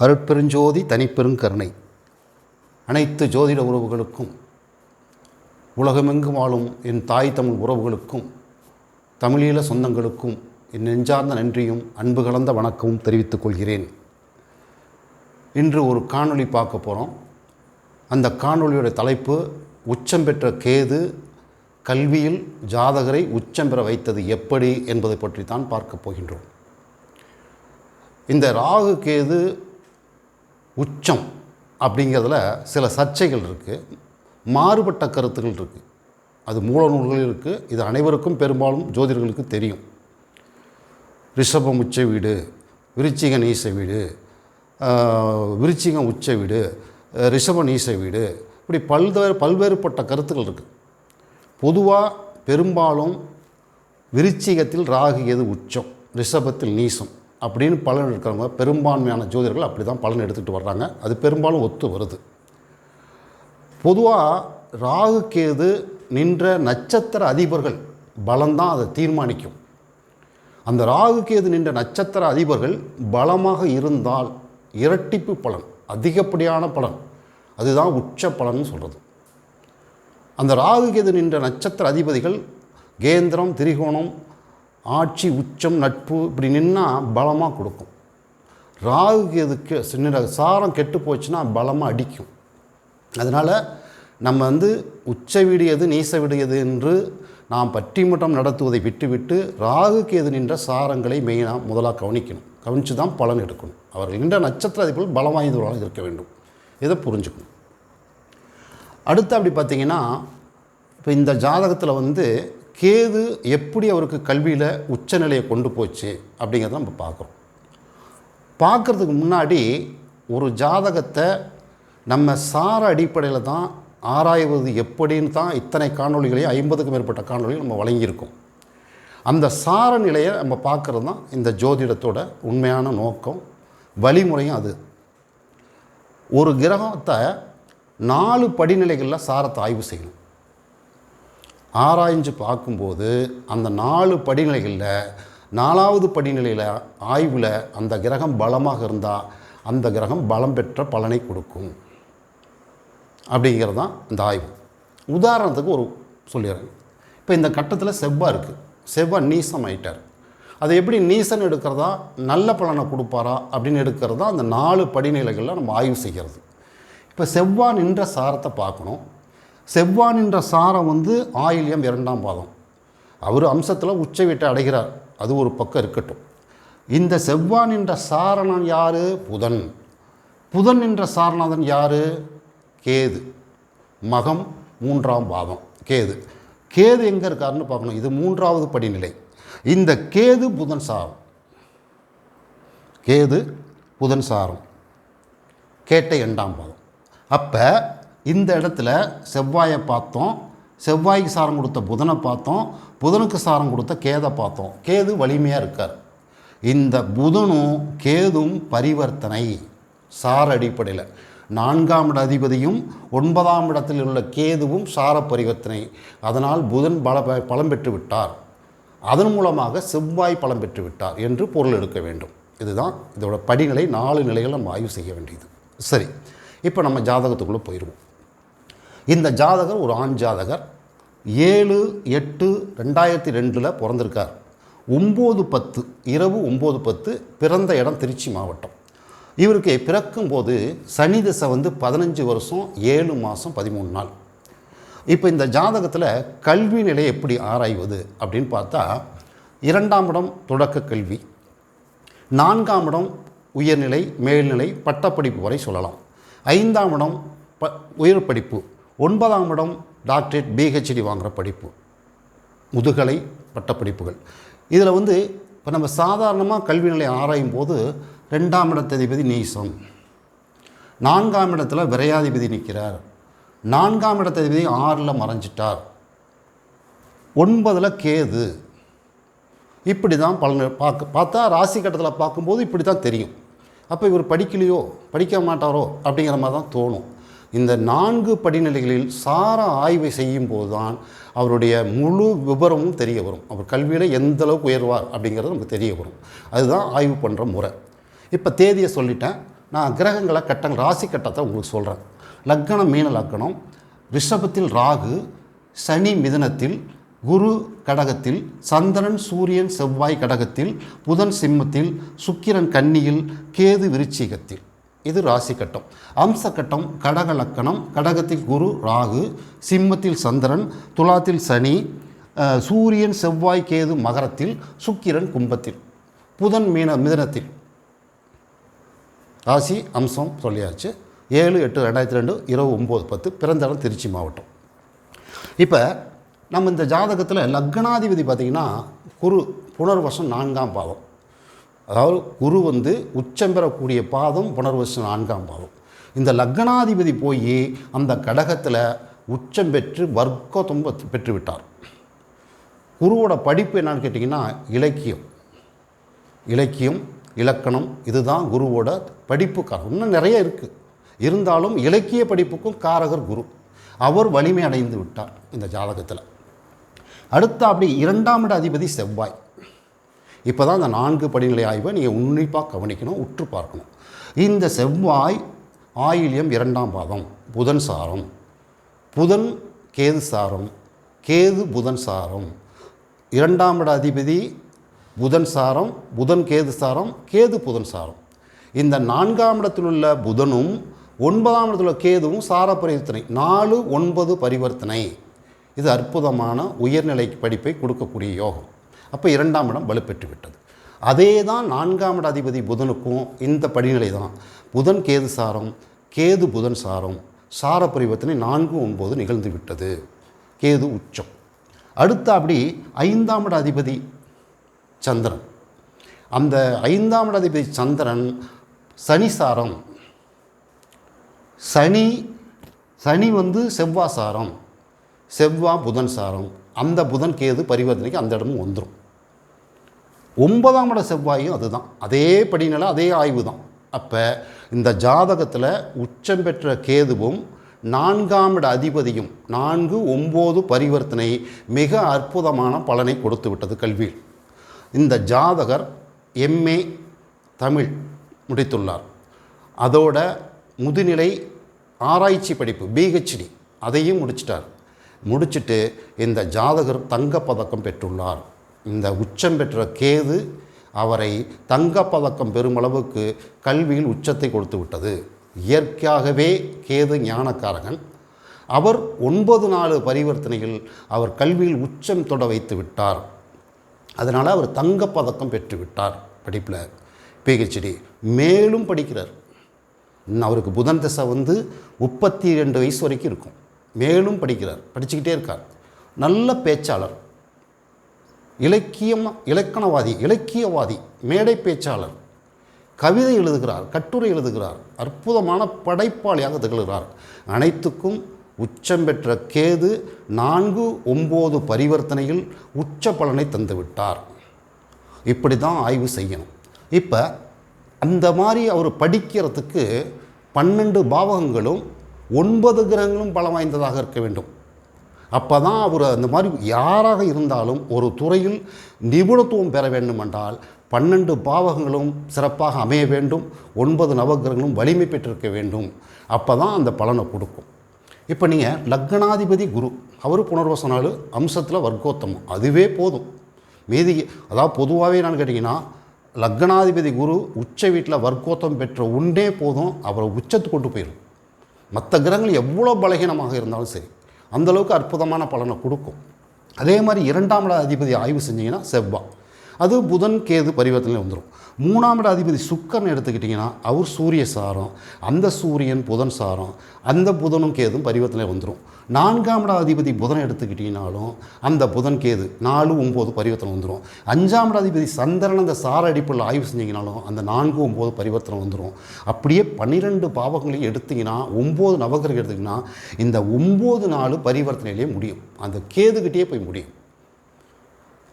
அருட்பெருஞ்சோதி தனிப்பெருங்கருணை அனைத்து ஜோதிட உறவுகளுக்கும் உலகமெங்கும் வாழும் என் தாய் தமிழ் உறவுகளுக்கும் தமிழீழ சொந்தங்களுக்கும் என் நெஞ்சார்ந்த நன்றியும் அன்பு கலந்த வணக்கமும் தெரிவித்துக் கொள்கிறேன். இன்று ஒரு காணொளி பார்க்க போகிறோம் அந்த காணொளியோட தலைப்பு உச்சம் பெற்ற கேது கல்வியில் ஜாதகரை உச்சம் பெற வைத்தது எப்படி என்பதை பற்றி தான் பார்க்க போகின்றோம். இந்த ராகு கேது உச்சம் அப்படிங்கிறதுல சில சர்ச்சைகள் இருக்குது மாறுபட்ட கருத்துகள் இருக்குது அது மூல நூல்கள் இருக்குது இது அனைவருக்கும் பெரும்பாலும் ஜோதிடர்களுக்கு தெரியும். ரிஷபம் உச்ச வீடு விருச்சிக நீச வீடு ஆஹ், விருச்சிகம் உச்ச வீடு ரிஷப நீச வீடு இப்படி பல்வேறு பல்வேறுபட்ட கருத்துக்கள் இருக்குது பொதுவாக பெரும்பாலும் விருச்சிகத்தில் ராகு எது உச்சம் ரிஷபத்தில் நீசம். அப்படின்னு பலன் எடுக்கிறவங்க பெரும்பான்மையான ஜோதிடர்கள் அப்படி தான் பலன் எடுத்துகிட்டு வர்றாங்க. அது பெரும்பாலும் ஒத்து வருது. பொதுவாக ராகு கேது நின்ற நட்சத்திர அதிபர்கள் பலம்தான் அதை தீர்மானிக்கும். அந்த ராகு கேது நின்ற நட்சத்திர அதிபர்கள் பலமாக இருந்தால் இரட்டிப்பு பலன் அதிகப்படியான பலன். அதுதான் உச்ச பலன் சொல்கிறது அந்த ராகு கேது நின்ற நட்சத்திர அதிபதிகள் கேந்திரம் திரிகோணம் ஆட்சி உச்சம் நட்பு இப்படி நின்னால் பலமாக கொடுக்கும். ராகு கேதுக்கு சின்ன சாரம் கெட்டு போச்சுன்னா பலமாக அடிக்கும். அதனால் நம்ம வந்து உச்ச வீடு எது நீச வீடு எது என்று நாம் பட்டிமட்டம் நடத்துவதை விட்டுவிட்டு ராகு கேது நின்ற சாரங்களை மெயினாக முதலாக கவனிக்கணும். கவனித்து தான் பலன் எடுக்கணும். அவர்கள் நின்ற நட்சத்திர அதிபர்கள் பலம் வாய்ந்தவர்களாக இருக்க வேண்டும். இதை புரிஞ்சுக்கணும். அடுத்து அப்படி பார்த்தீங்கன்னா இப்போ இந்த ஜாதகத்தில் வந்து கேது எப்படி அவருக்கு கல்வியில் உச்சநிலையை கொண்டு போச்சு அப்படிங்கிறத நம்ம பார்க்குறோம். பார்க்குறதுக்கு முன்னாடி ஒரு ஜாதகத்தை நம்ம சார அடிப்படையில் தான் ஆராய்வது எப்படின்னு தான் இத்தனை காணொளிகளையும் ஐம்பதுக்கும் மேற்பட்ட காணொலிகள் நம்ம வழங்கியிருக்கோம். அந்த சார நிலையை நம்ம பார்க்குறது தான் இந்த ஜோதிடத்தோட உண்மையான நோக்கம் வழிமுறையும் அது. ஒரு கிரகத்தை நாலு படிநிலைகளில் சாரத்தை ஆய்வு செய்யணும். ஆராய்ஞ்சு பார்க்கும்போது அந்த நாலு படிநிலைகளில் நாலாவது படிநிலையில் ஆய்வில் அந்த கிரகம் பலமாக இருந்தால் அந்த கிரகம் பலம் பெற்ற பலனை கொடுக்கும். அப்படிங்கிறது தான் இந்த ஆய்வு. உதாரணத்துக்கு ஒரு சொல்லிடுறேன். இப்போ இந்த கட்டத்தில் செவ்வாய் இருக்குது செவ்வாய் நீசம் ஆயிட்டார். அது எப்படி நீசன் எடுக்கிறதா? நல்ல பலனை கொடுப்பாரா? அப்படின்னு எடுக்கிறதா அந்த நாலு படிநிலைகளில் நம்ம ஆய்வு செய்கிறது. இப்போ செவ்வாய் நின்ற சாரத்தை பார்க்கணும். செவ்வான் என்ற சாரம் வந்து ஆயில்யம் இரண்டாம் பாதம். அவர் அம்சத்தில் உச்ச வீட்டை அடைகிறார். அது ஒரு பக்கம் இருக்கட்டும். இந்த செவ்வான் என்ற சாரணன் யார்? புதன். புதன் என்ற சாரநாதன் யார்? கேது. மகம் மூன்றாம் பாதம். கேது. கேது எங்கே இருக்காருன்னு பார்க்கணும். இது மூன்றாவது படிநிலை. இந்த கேது புதன் சாரம். கேது புதன் சாரம். கேட்ட எண்டாம் பாதம். அப்போ இந்த இடத்துல செவ்வாயை பார்த்தோம். செவ்வாய்க்கு சாரம் கொடுத்த புதனை பார்த்தோம். புதனுக்கு சாரம் கொடுத்த கேதை பார்த்தோம். கேது வலிமையாக இருக்கார். இந்த புதனும் கேதும் பரிவர்த்தனை. சார அடிப்படையில். நான்காம் இட அதிபதியும் ஒன்பதாம் இடத்தில் உள்ள கேதுவும் சார பரிவர்த்தனை. அதனால் புதன் பல பலம் பெற்று விட்டார். அதன் மூலமாக செவ்வாய் பலம் பெற்று விட்டார் என்று பொருள் எடுக்க வேண்டும். இதுதான் இதோட படிநிலை நாலு நிலைகள் நம்ம ஆய்வு செய்ய வேண்டியது. சரி இப்போ நம்ம ஜாதகத்துக்குள்ளே போயிடுவோம் இந்த ஜாதகர் ஒரு ஆண் ஜாதகர். ஏழு எட்டு ரெண்டாயிரத்தி ரெண்டில் பிறந்திருக்கார். ஒம்பது பத்து இரவு ஒம்பது பத்து பிறந்த இடம் திருச்சி மாவட்டம். இவருக்கு பிறக்கும்போது சனி திசை வந்து பதினஞ்சு வருஷம் ஏழு மாதம் பதிமூணு நாள். இப்போ இந்த ஜாதகத்தில் கல்வி நிலை எப்படி ஆராய்வது அப்படின்னு பார்த்தா இரண்டாம் இடம் தொடக்க கல்வி நான்காம் இடம் உயர்நிலை மேல்நிலை பட்டப்படிப்பு வரை சொல்லலாம். ஐந்தாம் இடம் ப உயர் படிப்பு ஒன்பதாம் இடம் டாக்டரேட் பிஹெச்டி வாங்குகிற படிப்பு. முதுகலை பட்டப்படிப்புகள். இதில் வந்து இப்போ நம்ம சாதாரணமாக கல்வி நிலையம் ஆராயும் போது ரெண்டாம் இடத்ததிபதி நீசம். நான்காம் இடத்துல விரையாதிபதி நிற்கிறார். நான்காம் இடத்ததிபதி ஆறில் மறைஞ்சிட்டார். ஒன்பதில் கேது. இப்படி தான் பலன் பார்க்க பார்த்தா ராசி கட்டத்தில் பார்க்கும்போது இப்படி தான் தெரியும். அப்போ இவர் படிக்கலையோ படிக்க மாட்டாரோ அப்படிங்கிற மாதிரி தான் தோணும். இந்த நான்கு படிநிலைகளில் சார ஆய்வை செய்யும் போது தான் அவருடைய முழு விவரமும் தெரிய வரும். அவர் கல்வியில் எந்த அளவுக்கு உயர்வார் அப்படிங்கிறது நமக்கு தெரிய வரும். அதுதான் ஆய்வு பண்ணுற முறை. இப்போ தேதியை சொல்லிட்டேன். நான் கிரகங்களை கட்டங்கள் ராசி கட்டத்தை உங்களுக்கு சொல்கிறேன் லக்கணம் மீன லக்கணம் ரிஷபத்தில் ராகு சனி மிதனத்தில் குரு கடகத்தில் சந்திரன் சூரியன் செவ்வாய் கடகத்தில் புதன் சிம்மத்தில் சுக்கிரன் கன்னியில் கேது விருச்சிகத்தில். இது ராசி கட்டம். அம்ச கட்டம் கடக லக்கணம் கடகத்தில் குரு ராகு சிம்மத்தில் சந்திரன் துலாத்தில் சனி சூரியன் செவ்வாய் கேது மகரத்தில் சுக்கிரன் கும்பத்தில் புதன் மீன மிதனத்தில். ராசி அம்சம் சொல்லியாச்சு. ஏழு எட்டு ரெண்டாயிரத்தி ரெண்டு இருபது ஒம்பது பத்து பிறந்த இடம் திருச்சி மாவட்டம். இப்போ நம்ம இந்த ஜாதகத்தில் லக்னாதிபதி பார்த்திங்கன்னா குரு புனர்வசம் நான்காம் பாவம். அதாவது குரு வந்து உச்சம் பெறக்கூடிய பாதம் புனர்வசம் நான்காம் பாதம் இந்த லக்னாதிபதி போய் அந்த கடகத்தில் உச்சம் பெற்று வர்க்க பெற்று விட்டார் குருவோட படிப்பு என்னன்னு கேட்டிங்கன்னா இலக்கியம். இலக்கியம் இலக்கணம் இதுதான் குருவோட படிப்பு காரகம் இன்னும் நிறைய இருக்குது இருந்தாலும் இலக்கிய படிப்புக்கும் காரகர் குரு. அவர் வலிமை அடைந்து விட்டார் இந்த ஜாதகத்தில். அடுத்த அப்படி இரண்டாம் இட அதிபதி செவ்வாய். இப்போ தான் அந்த நான்கு படிநிலை ஆய்வை நீங்கள் உன்னிப்பாக கவனிக்கணும் உற்று பார்க்கணும். இந்த செவ்வாய் ஆயில்யம் இரண்டாம் பாதம் புதன் சாரம். புதன் கேது சாரம். கேது புதன் சாரம். இரண்டாம் இட அதிபதி புதன் சாரம் புதன் கேது சாரம் கேது புதன் சாரம். இந்த நான்காம் இடத்தில் உள்ள புதனும் ஒன்பதாம் இடத்தில் உள்ள கேதுவும் சார பரிவர்த்தனை நாலு ஒன்பது பரிவர்த்தனை. இது அற்புதமான உயர்நிலை படிப்பை கொடுக்கக்கூடிய யோகம். அப்போ இரண்டாம் இடம் வலுப்பெற்று விட்டது. அதே தான் நான்காம் இட அதிபதி புதனுக்கும் இந்த படிநிலை தான். புதன் கேது சாரம் கேது புதன் சாரம் சார பரிவர்த்தனை நான்கு ஒன்பது நிகழ்ந்து விட்டது. கேது உச்சம். அடுத்த அப்படி ஐந்தாம் இட அதிபதி சந்திரன். அந்த ஐந்தாம் இட அதிபதி சந்திரன் சனி சாரம். சனி சனி வந்து செவ்வாய் சாரம் செவ்வாய் புதன் சாரம் அந்த புதன் கேது பரிவர்த்தனைக்கு அந்த இடமும் வந்துடும் ஒன்பதாம் இட செவ்வாயும் அதுதான். அதே படிநிலை அதே ஆய்வு தான் அப்போ இந்த ஜாதகத்தில் உச்சம் பெற்ற கேதுவும் நான்காம் இட அதிபதியும் நான்கு ஒம்பது பரிவர்த்தனை மிக அற்புதமான பலனை கொடுத்து விட்டது கல்வியில். இந்த ஜாதகர் எம்ஏ தமிழ் முடித்துள்ளார். அதோட முதுநிலை ஆராய்ச்சி படிப்பு பிஹெச்டி அதையும் முடிச்சிட்டார். முடிச்சுட்டு இந்த ஜாதகர் தங்கப்பதக்கம் பெற்றுள்ளார். இந்த உச்சம் பெற்ற கேது அவரை தங்கப்பதக்கம் பெருமளவுக்கு கல்வியில் உச்சத்தை கொடுத்து விட்டது. இயற்கையாகவே கேது ஞானக்காரகன். அவர் ஒன்பது நாலு பரிவர்த்தனையில் அவர் கல்வியில் உச்சம் தொட வைத்து விட்டார். அதனால் அவர் தங்கப்பதக்கம் பெற்றுவிட்டார் படிப்பில் பிஹெச்டி மேலும் படிக்கிறார். அவருக்கு புதன் தசை வந்து முப்பத்தி ரெண்டு வயசு வரைக்கும் இருக்கும். மேலும் படிக்கிறார் படிச்சுக்கிட்டே இருக்கார். நல்ல பேச்சாளர். இலக்கியம் இலக்கணவாதி இலக்கியவாதி மேடை பேச்சாளர். கவிதை எழுதுகிறார் கட்டுரை எழுதுகிறார் அற்புதமான படைப்பாளியாக திகழ்கிறார். அனைத்துக்கும் உச்சம் பெற்ற கேது நான்கு ஒம்பது பரிவர்த்தனையில் உச்ச பலனை தந்துவிட்டார். இப்படி தான் ஆய்வு செய்யணும். இப்போ அந்த மாதிரி அவர் படிக்கிறதுக்கு பன்னெண்டு பாவகங்களும் ஒன்பது கிரகங்களும் பலம் வாய்ந்ததாக இருக்க வேண்டும். அப்போ தான் அவர் அந்த மாதிரி யாராக இருந்தாலும் ஒரு துறையில் நிபுணத்துவம் பெற வேண்டுமென்றால் பன்னெண்டு பாவகங்களும் சிறப்பாக அமைய வேண்டும். ஒன்பது நவகிரகங்களும் வலிமை பெற்றிருக்க வேண்டும். அப்போ தான் அந்த பலனை கொடுக்கும். இப்போ நீங்கள் லக்னாதிபதி குரு அவர் புனர்வச நாள் அம்சத்தில் வர்க்கோத்தமம். அதுவே போதும். மீதி அதாவது பொதுவாகவே நான் கேட்டிங்கன்னா லக்னாதிபதி குரு உச்ச வீட்டில் வர்க்கோத்தம் பெற்ற உண்டே போதும். அவரை உச்சத்து கொண்டு போயிடும் மற்ற கிரகங்கள் எவ்வளோ பலகீனமாக இருந்தாலும் சரி அந்தளவுக்கு அற்புதமான பலனை கொடுக்கும். அதே மாதிரி இரண்டாம் அதிபதி ஆய்வு செஞ்சிங்கன்னா செவ்வாய் அது புதன் கேது பரிவர்த்தனை வந்துடும் மூணாம் இட அதிபதி சுக்கரன் எடுத்துக்கிட்டிங்கன்னா அவர் சூரிய சாரம் அந்த சூரியன் புதன் சாரம் அந்த புதனும் கேதும் பரிவர்த்தனை வந்துடும் நான்காம் இட அதிபதி புதன் எடுத்துக்கிட்டிங்கனாலும் அந்த புதன் கேது நாலு ஒம்பது பரிவர்த்தனை வந்துடும் அஞ்சாம் இட அதிபதி சந்திரன் அந்த சார அடிப்பில் ஆய்வு செஞ்சிங்கனாலும் அந்த நான்கு ஒம்பது பரிவர்த்தனை வந்துடும் அப்படியே பன்னிரெண்டு பாவங்களையும் எடுத்திங்கன்னா ஒம்பது நவகிரகம் எடுத்திங்கன்னா இந்த ஒம்பது நாலு பரிவர்த்தனையிலே முடியும். அந்த கேதுகிட்டே போய் முடியும்.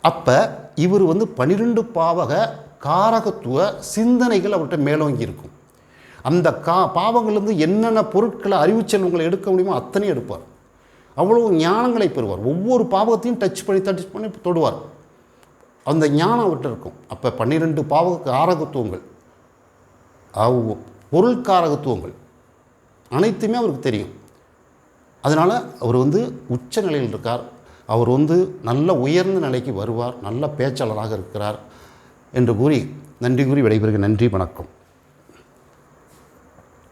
அப்போ இவர் வந்து பன்னிரெண்டு பாவக காரகத்துவ சிந்தனைகள் அவர்கிட்ட மேலோங்கி இருக்கும். அந்த கா பாவங்கள்லேருந்து என்னென்ன பொருட்களை அறிவு செல்வங்களை எடுக்க முடியுமோ அத்தனையும் எடுப்பார். அவ்வளோ ஞானங்களை பெறுவார். ஒவ்வொரு பாவகத்தையும் டச் பண்ணி டச் பண்ணி தொடுவார். அந்த ஞானம் அவர்கிட்ட இருக்கும். அப்போ பன்னிரெண்டு பாவக காரகத்துவங்கள். பொருள் பொருள்காரகத்துவங்கள் அனைத்துமே அவருக்கு தெரியும். அதனால் அவர் வந்து உச்ச நிலையில் இருக்கார். அவர் வந்து நல்ல உயர்ந்த நிலைக்கு வருவார். நல்ல பேச்சாளராக இருக்கிறார். என்று கூறி நன்றி கூறி விடைபெறுகிறேன். நன்றி வணக்கம்.